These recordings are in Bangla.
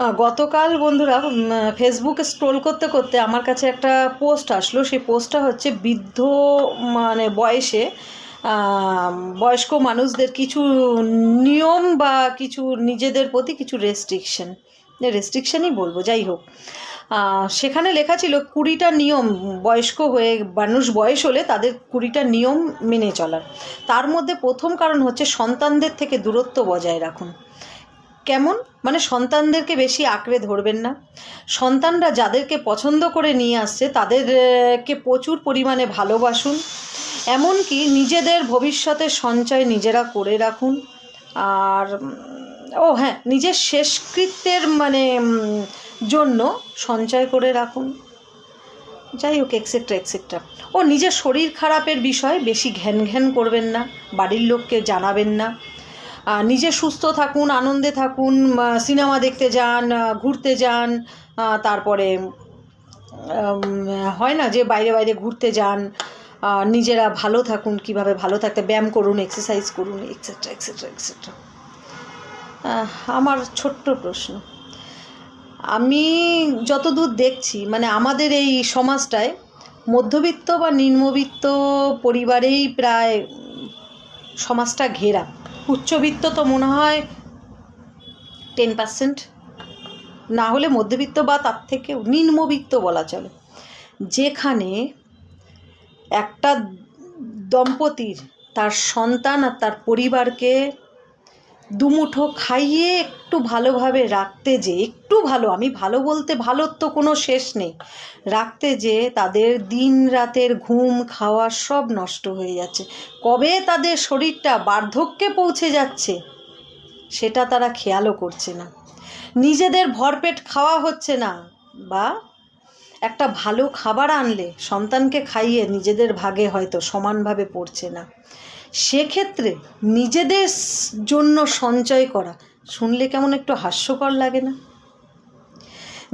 গতকাল বন্ধুরা ফেসবুকে স্ক্রোল করতে করতে আমার কাছে একটা পোস্ট আসলো। সেই পোস্টটা হচ্ছে বৃদ্ধ মানে বয়সে বয়স্ক মানুষদের কিছু নিয়ম বা কিছু নিজেদের প্রতি কিছু রেস্ট্রিকশন রেস্ট্রিকশনই বলব, যাই হোক। সেখানে লেখা ছিল, কুড়িটা নিয়ম, বয়স্ক হয়ে, মানুষ বয়স হলে তাদের কুড়িটা নিয়ম মেনে চলার। তার মধ্যে প্রথম কারণ হচ্ছে সন্তানদের থেকে দূরত্ব বজায় রাখুন। কেমন? মানে সন্তানদেরকে বেশি আঁকড়ে ধরবেন না। সন্তানরা যাদেরকে পছন্দ করে নিয়ে আসছে, তাদেরকে প্রচুর পরিমাণে ভালোবাসুন। এমনকি নিজেদের ভবিষ্যতের সঞ্চয় নিজেরা করে রাখুন। আর, ও হ্যাঁ নিজের শেষকৃত্যের মানে জন্য সঞ্চয় করে রাখুন। যাই হোক এক্সেট্রা এক্সেট্রা ও নিজের শরীর খারাপের বিষয়ে বেশি ঘ্যান ঘ্যান করবেন না, বাড়ির লোককে জানাবেন না। নিজে সুস্থ থাকুন, আনন্দে থাকুন সিনেমা দেখতে যান ঘুরতে যান তারপরে হয় না যে বাইরে বাইরে ঘুরতে যান নিজেরা ভালো থাকুন, কীভাবে ভালো থাকতে, ব্যায়াম করুন এক্সারসাইজ করুন এক্সেট্রা এক্সেট্রা এক্সেট্রা আমার ছোট্ট প্রশ্ন। আমি যতদূর দেখছি মানে আমাদের এই সমাজটায় মধ্যবিত্ত বা নিম্নবিত্ত পরিবারেই প্রায় সমাজটা ঘেরা। উচ্চবিত্ত তো মনে হয় টেন পার্সেন্ট না হলে মধ্যবিত্ত বা তার থেকে নিম্নবিত্ত বলা চলে। যেখানে একটা দম্পতির তার সন্তান আর তার পরিবারকে দুমুঠো খাইয়ে একটু ভালোভাবে রাখতে যে, একটু ভালো, আমি ভালো বলতে ভালোর তো কোনো শেষ নেই। রাখতে যে তাদের দিন রাতের ঘুম, খাওয়া সব নষ্ট হয়ে যাচ্ছে। কবে তাদের শরীরটা বার্ধক্যে পৌঁছে যাচ্ছে, সেটা তারা খেয়ালও করছে না। নিজেদের ভরপেট খাওয়া হচ্ছে না, বা একটা ভালো খাবার আনলে সন্তানকে খাইয়ে নিজেদের ভাগে হয়তো সমানভাবে পড়ছে না। সেক্ষেত্রে নিজেদের জন্য সঞ্চয় করা। শুনলে কেমন একটু হাস্যকর লাগে না?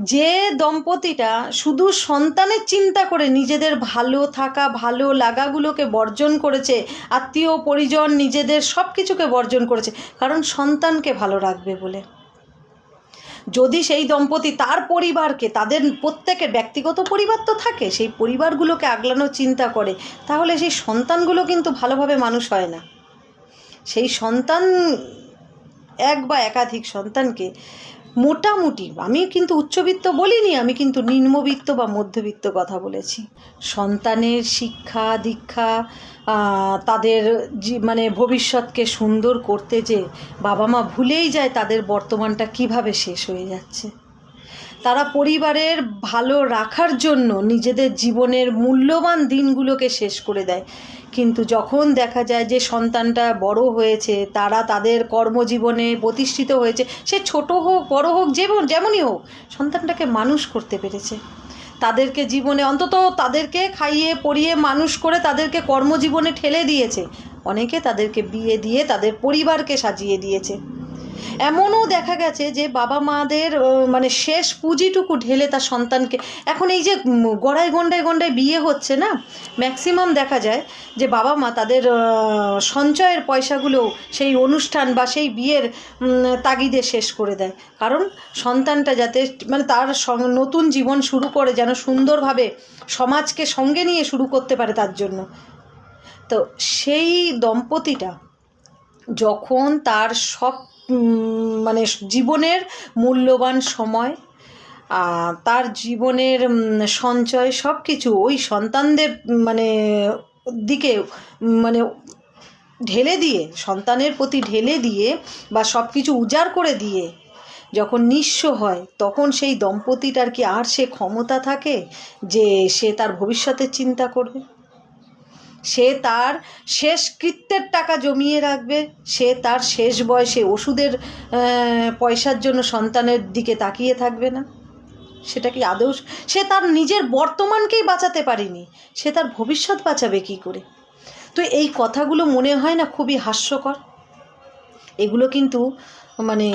যে দম্পতিটা শুধু সন্তানের চিন্তা করে নিজেদের ভালো থাকা, ভালো লাগাগুলোকে বর্জন করেছে, আত্মীয়, পরিজন, নিজেদের সব কিছুকে বর্জন করেছে, কারণ সন্তানকে ভালো রাখবে বলে। যদি সেই দম্পতি তার পরিবারকে, তাদের প্রত্যেকের ব্যক্তিগত পরিবার তো থাকে, সেই পরিবারগুলোকে আগলানোর চিন্তা করে, তাহলে সেই সন্তানগুলো কিন্তু ভালোভাবে মানুষ হয় না। সেই সন্তান এক বা একাধিক সন্তানকে মোটামুটি, আমি কিন্তু উচ্চবিত্ত বলিনি, আমি কিন্তু নিম্নবিত্ত বা মধ্যবিত্ত কথা বলেছি। সন্তানের শিক্ষা, দীক্ষা তাদের মানে ভবিষ্যৎকে সুন্দর করতে যে বাবা মা ভুলেই যায়, তাদের বর্তমানটা কীভাবে শেষ হয়ে যাচ্ছে। তারা পরিবারের ভালো রাখার জন্য নিজেদের জীবনের মূল্যবান দিনগুলোকে শেষ করে দেয়। কিন্তু যখন দেখা যায় যে সন্তানটা বড় হয়েছে, তারা তাদের কর্মজীবনে প্রতিষ্ঠিত হয়েছে, সে ছোট হোক, বড় হোক, যেমন, যেমনই হোক, সন্তানটাকে মানুষ করতে পেরেছে। তাদেরকে জীবনে অন্তত তাদেরকে খাইয়ে পরিয়ে মানুষ করে তাদেরকে কর্মজীবনে ঠেলে দিয়েছে। অনেকে তাদেরকে বিয়ে দিয়ে তাদের পরিবারকে সাজিয়ে দিয়েছে। এমনও দেখা গেছে যে বাবা মাদের মানে শেষ পুঁজিটুকু ঢেলে তার সন্তানকে, এখন এই যে গড়ায় গন্ডায় গন্ডায় বিয়ে হচ্ছে না ম্যাক্সিমাম দেখা যায় যে বাবা মা তাদের সঞ্চয়ের পয়সাগুলো সেই অনুষ্ঠান বা সেই বিয়ের তাগিদে শেষ করে দেয়। কারণ সন্তানটা যাতে মানে তার নতুন জীবন শুরু করে যেন সুন্দরভাবে সমাজকে সঙ্গে নিয়ে শুরু করতে পারে তার জন্য। তো সেই দম্পতিটা যখন তার সব মানে জীবনের মূল্যবান সময় তার জীবনের সঞ্চয় সব কিছু ওই সন্তানদের মানে দিকে মানে ঢেলে দিয়ে, সন্তানের প্রতি ঢেলে দিয়ে বা সব কিছু উজাড় করে দিয়ে যখন নিঃস্ব হয়, তখন সেই দম্পতিটার কি আর সে ক্ষমতা থাকে যে সে তার ভবিষ্যতের চিন্তা করবে? সে তার শেষ কৃত্যের টাকা জমিয়ে রাখবে, সে তার শেষ বয়সে ওষুধের পয়সার জন্য সন্তানের দিকে তাকিয়ে থাকবে না। সেটা কি আদৌ সে তার নিজের বর্তমানকেই বাঁচাতে পারেনি, সে তার ভবিষ্যৎ বাঁচাবে কি করে? তো এই কথাগুলো মনে হয় না খুবই হাস্যকর। এগুলো কিন্তু মানে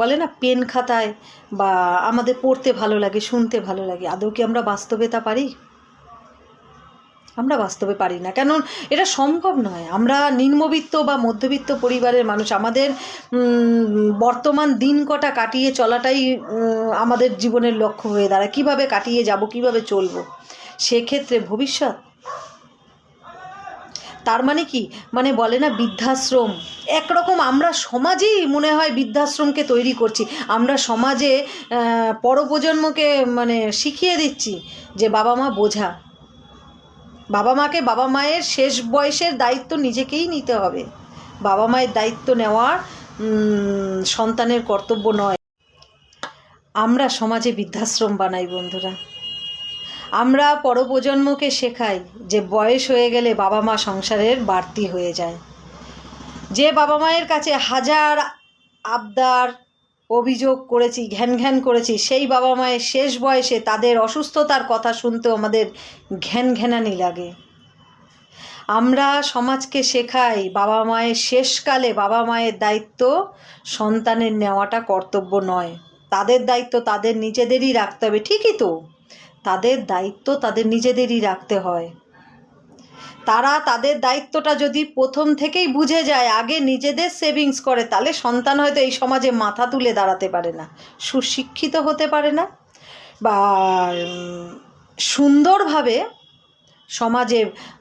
বলে না, পেন খাতায় বা আমাদের পড়তে ভালো লাগে, শুনতে ভালো লাগে। আদৌ কি আমরা বাস্তবে তা পারি? আমরা বাস্তবে পারি না। কেন এটা সম্ভব নয়। আমরা নিম্নবিত্ত বা মধ্যবিত্ত পরিবারের মানুষ, আমাদের বর্তমান দিন কটা কাটিয়ে চলাটাই আমাদের জীবনের লক্ষ্য হয়ে দাঁড়ায়। কীভাবে কাটিয়ে যাব, কীভাবে চলবো? সেক্ষেত্রে ভবিষ্যৎ। তার মানে কি? মানে বলে না বৃদ্ধাশ্রম। একরকম আমরা সমাজেই মনে হয় বৃদ্ধাশ্রমকে তৈরি করছি। আমরা সমাজে পরপ্রজন্মকে মানে শিখিয়ে দিচ্ছি যে বাবা মা বোঝা। বাবা মাকে বাবা মায়ের শেষ বয়সের দায়িত্ব নিজেকেই নিতে হবে। বাবা মায়ের দায়িত্ব নেওয়ার সন্তানের কর্তব্য নয়। আমরা সমাজে বৃদ্ধাশ্রম বানাই, বন্ধুরা। আমরা পরপ্রজন্মকে শেখাই যে বয়স হয়ে গেলে বাবা মা সংসারের বাড়তি হয়ে যায়। যে বাবা মায়ের কাছে হাজার আবদার অভিযোগ করেছি, ঘ্যান ঘ্যান করেছি। সেই বাবা মায়ের শেষ বয়সে তাদের অসুস্থতার কথা শুনতেও আমাদের ঘ্যান ঘ্যানানি লাগে। আমরা সমাজকে শেখাই, বাবা মায়ের শেষকালে বাবা মায়ের দায়িত্ব সন্তানের নেওয়াটা কর্তব্য নয়। তাদের দায়িত্ব তাদের নিজেদেরই রাখতে হবে। ঠিকই তো? তাদের দায়িত্ব তাদের নিজেদেরই রাখতে হয়। তারা তাদের দায়িত্বটা যদি প্রথম থেকেই বুঝে যায়, আগে নিজেদের সেভিংস করে, তাহলে সন্তান হয়তো এই সমাজে মাথা তুলে দাঁড়াতে পারে না, সুশিক্ষিত হতে পারে না বা সুন্দরভাবে সমাজে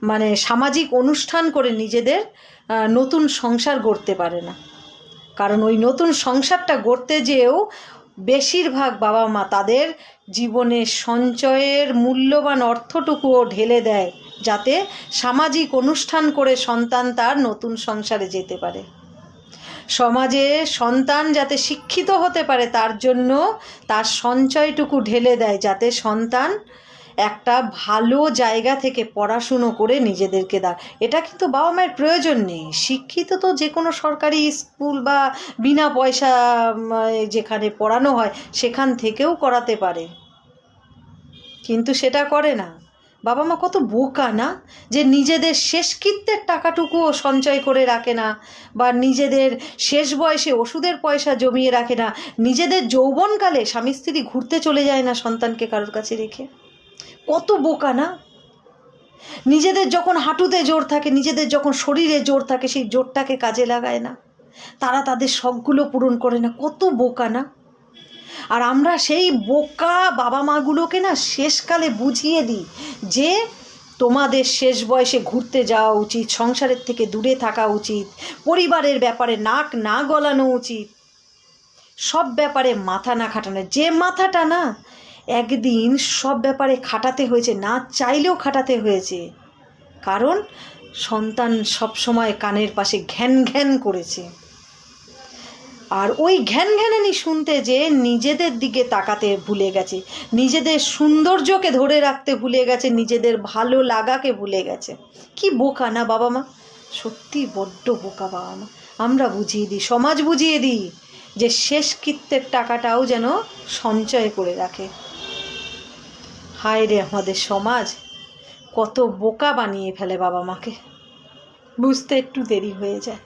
মানে সামাজিক অনুষ্ঠান করে নিজেদের নতুন সংসার গড়তে পারে না। কারণ ওই নতুন সংসারটা গড়তে যেয়েও বেশিরভাগ বাবা মা তাদের জীবনে সঞ্চয়ের মূল্যবান অর্থটুকুও ঢেলে দেয়। যাতে সামাজিক অনুষ্ঠান করে সন্তান তার নতুন সংসারে যেতে পারে। সমাজে সন্তান যাতে শিক্ষিত হতে পারে, তার জন্য তার সঞ্চয়টুকু ঢেলে দেয়, যাতে সন্তান একটা ভালো জায়গা থেকে পড়াশুনো করে নিজেদেরকে দা এটা কিন্তু বাবা মায়ের প্রয়োজন নেই। শিক্ষিত তো যে কোনো সরকারি স্কুল বা বিনা পয়সা যেখানে পড়ানো হয়, সেখান থেকেও করাতে পারে। কিন্তু সেটা করে না। বাবা মা কত বোকা না? যে নিজেদের শেষকৃত্যের টাকাটুকুও সঞ্চয় করে রাখে না, বা নিজেদের শেষ বয়সে ওষুধের পয়সা জমিয়ে রাখে না, নিজেদের যৌবনকালে স্বামী স্ত্রী ঘুরতে চলে যায় না সন্তানকে কারোর কাছে রেখে? কত বোকা না? নিজেদের যখন হাঁটুতে জোর থাকে, নিজেদের যখন শরীরে জোর থাকে, সেই জোরটাকে কাজে লাগায় না। তারা তাদের শখগুলো পূরণ করে না। কত বোকা না? আর আমরা সেই বোকা বাবা মাগুলোকে না শেষকালে বুঝিয়ে দিই যে তোমাদের শেষ বয়সে ঘুরতে যাওয়া উচিত, সংসারের থেকে দূরে থাকা উচিত, পরিবারের ব্যাপারে নাক না গলানো উচিত। সব ব্যাপারে মাথা না খাটানো। যে মাথাটা না একদিন সব ব্যাপারে খাটাতে হয়েছে, না চাইলেও খাটাতে হয়েছে। কারণ সন্তান সবসময় কানের পাশে ঘ্যান ঘ্যান করেছে। আর ওই ঘ্যান ঘ্যানানি শুনতে যে নিজেদের দিকে তাকাতে ভুলে গেছে। নিজেদের সৌন্দর্যকে ধরে রাখতে ভুলে গেছে, নিজেদের ভালো লাগাকে ভুলে গেছে। কি বোকা না বাবা মা? সত্যি বড্ড বোকা বাবা মা। আমরা বুঝিয়ে দিই, সমাজ বুঝিয়ে দিই যে শেষকৃত্যের টাকাটাও যেন সঞ্চয় করে রাখে। হায় রে আমাদের সমাজ, কত বোকা বানিয়ে ফেলে বাবা মাকে। বুঝতে একটু দেরি হয়ে যায়।